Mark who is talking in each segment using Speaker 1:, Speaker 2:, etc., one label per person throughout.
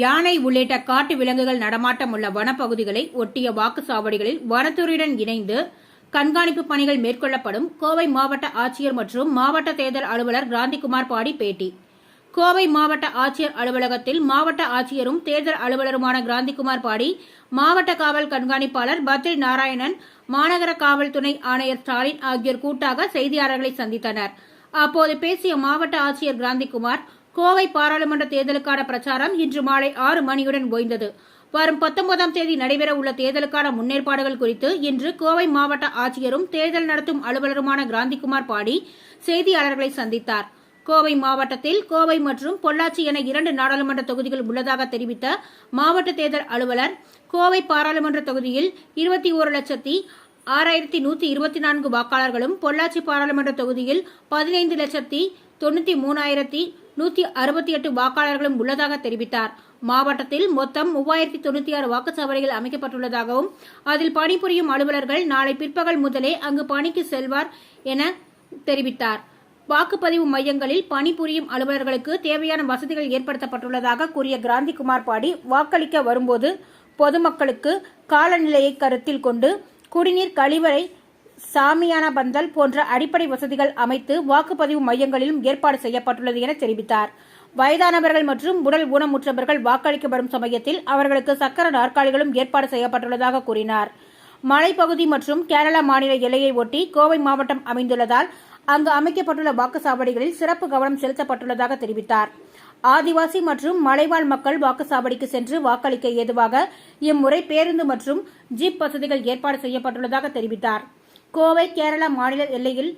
Speaker 1: யானை உள்ளிட்ட காட்டு விலங்குகள் நடமாட்டம் உள்ள வனப்பகுதிகளை ஒட்டிய வாக்குச்சாவடிகளில் வனத்துறையுடன் இணைந்து கண்காணிப்பு பணிகள் மேற்கொள்ளப்படும் கோவை மாவட்ட ஆட்சியர் மற்றும் மாவட்ட தேர்தல் அலுவலர் கிராந்திகுமார் பாடி பேட்டி. கோவை மாவட்ட ஆட்சியர் அலுவலகத்தில் மாவட்ட ஆட்சியரும் தேர்தல் அலுவலருமான கிராந்திகுமார் பாடி மாவட்ட காவல் கண்காணிப்பாளர் பத்ரி நாராயணன் மாநகர காவல் துணை ஆணையர் ஸ்டாலின் ஆகியோர் கூட்டாக செய்தியாளர்களை சந்தித்தனர். அப்போது பேசிய மாவட்ட ஆட்சியர் கிராந்திகுமார் கோவை பாராளுமன்ற தேர்தலுக்கான பிரச்சாரம் இன்று மாலை ஆறு மணியுடன் ஓய்ந்தது. வரும் பத்தொன்பதாம் தேதி நடைபெற உள்ள தேர்தலுக்கான முன்னேற்பாடுகள் குறித்து இன்று கோவை மாவட்ட ஆட்சியரும் தேர்தல் நடத்தும் அலுவலருமான கிராந்திகுமார் பாடி செய்தியாளர்களை சந்தித்தார். கோவை மாவட்டத்தில் கோவை மற்றும் பொள்ளாச்சி என இரண்டு நாடாளுமன்ற தொகுதிகள் உள்ளதாக தெரிவித்த மாவட்ட தேர்தல் அலுவலர் கோவை பாராளுமன்ற தொகுதியில் இருபத்தி ஒரு லட்சத்தி ஆறாயிரத்தி நூத்தி இருபத்தி நான்கு வாக்காளர்களும் பொள்ளாச்சி பாராளுமன்ற தொகுதியில் பதினைந்து லட்சத்தி தொண்ணூத்தி மூணாயிரத்தி நூத்தி அறுபத்தி எட்டு வாக்காளர்களும் உள்ளதாக தெரிவித்தார். மாவட்டத்தில் மொத்தம் மூவாயிரத்தி தொண்ணூத்தி ஆறு வாக்குச்சாவடிகள் அமைக்கப்பட்டுள்ளதாகவும் அதில் பணிபுரியும் அலுவலர்கள் நாளை பிற்பகல் முதலே அங்கு பணிக்கு செல்வார் என தெரிவித்தார். வாக்குப்பதிவு மையங்களில் பணிபுரியும் அலுவலர்களுக்கு தேவையான வசதிகள் ஏற்படுத்தப்பட்டுள்ளதாக கூறிய கிராந்திகுமார் பாடி வாக்களிக்க வரும்போது பொதுமக்களுக்கு காலநிலையை கருத்தில் கொண்டு குடிநீர் கழிவறை சாமியான பந்தல் போன்ற அடிப்படை வசதிகள் அமைத்து வாக்குப்பதிவு மையங்களிலும் ஏற்பாடு செய்யப்பட்டுள்ளது என தெரிவித்தார். வயதானவர்கள் மற்றும் உடல் ஊனமுற்றவர்கள் வாக்களிக்க வரும் சமயத்தில் அவர்களுக்கு சக்கர நாற்காலிகளும் ஏற்பாடு செய்யப்பட்டுள்ளதாக கூறினார். மலைப்பகுதி மற்றும் கேரளா மாநில எல்லையை ஒட்டி கோவை மாவட்டம் அமைந்துள்ளதால் அங்கு அமைக்கப்பட்டுள்ள வாக்குச்சாவடிகளில் சிறப்பு கவனம் செலுத்தப்பட்டுள்ளதாக தெரிவித்தார். ஆதிவாசி மற்றும் மலைவாழ் மக்கள் வாக்குச்சாவடிக்கு சென்று வாக்களிக்க ஏதுவாக இம்முறை பேருந்து மற்றும் ஜீப் வசதிகள் ஏற்பாடு செய்யப்பட்டுள்ளதாக தெரிவித்தார். கோவை கேரளா மாநில எல்லையில்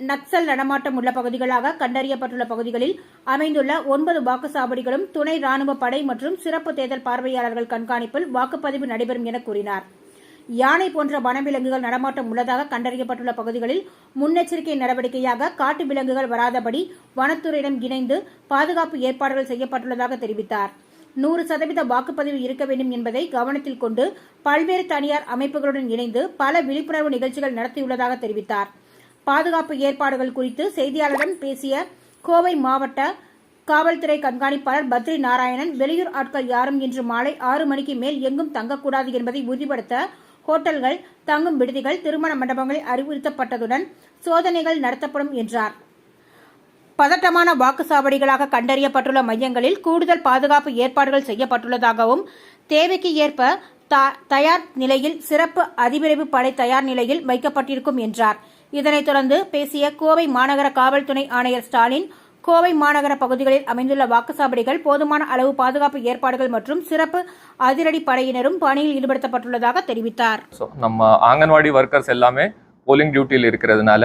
Speaker 1: நக்சல் நடமாட்டம் உள்ள பகுதிகளாக கண்டறியப்பட்டுள்ள பகுதிகளில் அமைந்துள்ள ஒன்பது வாக்குச்சாவடிகளும் துணை ராணுவ படை மற்றும் சிறப்பு தேர்தல் பார்வையாளர்கள் கண்காணிப்பில் வாக்குப்பதிவு நடைபெறும் என கூறினார். யானை போன்ற வனவிலங்குகள் நடமாட்டம் உள்ளதாக கண்டறியப்பட்டுள்ள பகுதிகளில் முன்னெச்சரிக்கை நடவடிக்கையாக காட்டு விலங்குகள் வராதபடி வனத்துறையிடம் இணைந்து பாதுகாப்பு ஏற்பாடுகள் செய்யப்பட்டுள்ளதாக தெரிவித்தார். நூறு சதவீத வாக்குப்பதிவு இருக்க வேண்டும் என்பதை கவனத்தில் கொண்டு பல்வேறு தனியார் அமைப்புகளுடன் இணைந்து பல விழிப்புணர்வு நிகழ்ச்சிகள் நடத்தியுள்ளதாக தெரிவித்தார். பாதுகாப்பு ஏற்பாடுகள் குறித்து செய்தியாளரிடம் பேசிய கோவை மாவட்ட காவல்துறை கண்காணிப்பாளர் பத்ரி நாராயணன் வெளியூர் ஆட்கள் யாரும் இன்று மாலை ஆறு மணிக்கு மேல் எங்கும் தங்கக்கூடாது என்பதை உறுதிப்படுத்த ஹோட்டல்கள் தங்கும் விடுதிகள் திருமண மண்டபங்களில் அறிவுறுத்தப்பட்டதுடன் சோதனைகள் நடத்தப்படும் என்றார். பதட்டமான வாக்குச்சாவடிகளாக கண்டறியப்பட்டுள்ள மையங்களில் கூடுதல் பாதுகாப்பு ஏற்பாடுகள் செய்யப்பட்டுள்ளதாகவும் தேவைக்கு ஏற்ப தயார் நிலையில் சிறப்பு அதிவிரைவு படை தயார் நிலையில் வைக்கப்பட்டிருக்கும் என்றார். இதனைத் தொடர்ந்து பேசிய கோவை மாநகர காவல்துறை ஆணையர் ஸ்டாலின் கோவை மாநகர பகுதிகளில் அமைந்துள்ள வாக்குச்சாவடிகள் போதுமான அளவு பாதுகாப்பு ஏற்பாடுகள் மற்றும் சிறப்பு அதிரடி படையினரும் பணியில் ஈடுபடுத்தப்பட்டுள்ளதாக தெரிவித்தார்.
Speaker 2: ஸோ நம்ம ஆங்கன்வாடி ஒர்க்கர்ஸ் எல்லாமே போலிங் டியூட்டியில் இருக்கிறதுனால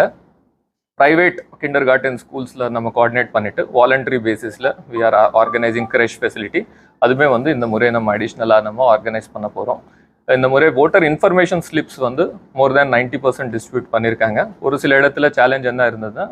Speaker 2: ப்ரைவேட் கிண்டர் கார்டன் ஸ்கூல்ஸில் நம்ம கோஆர்டினேட் பண்ணிட்டு வாலண்டரி பேசிஸில் we are organising creche facility அதுவுமே வந்து இந்த முறை நம்ம அடிஷ்னலாக நம்ம ஆர்கனைஸ் பண்ண போகிறோம் இந்த முறை ஓட்டர் இன்ஃபர்மேஷன் ஸ்லிப்ஸ் வந்து more than ninety percent distribute பண்ணியிருக்காங்க ஒரு சில இடத்துல சேலஞ்ச் என்ன இருந்ததுன்னா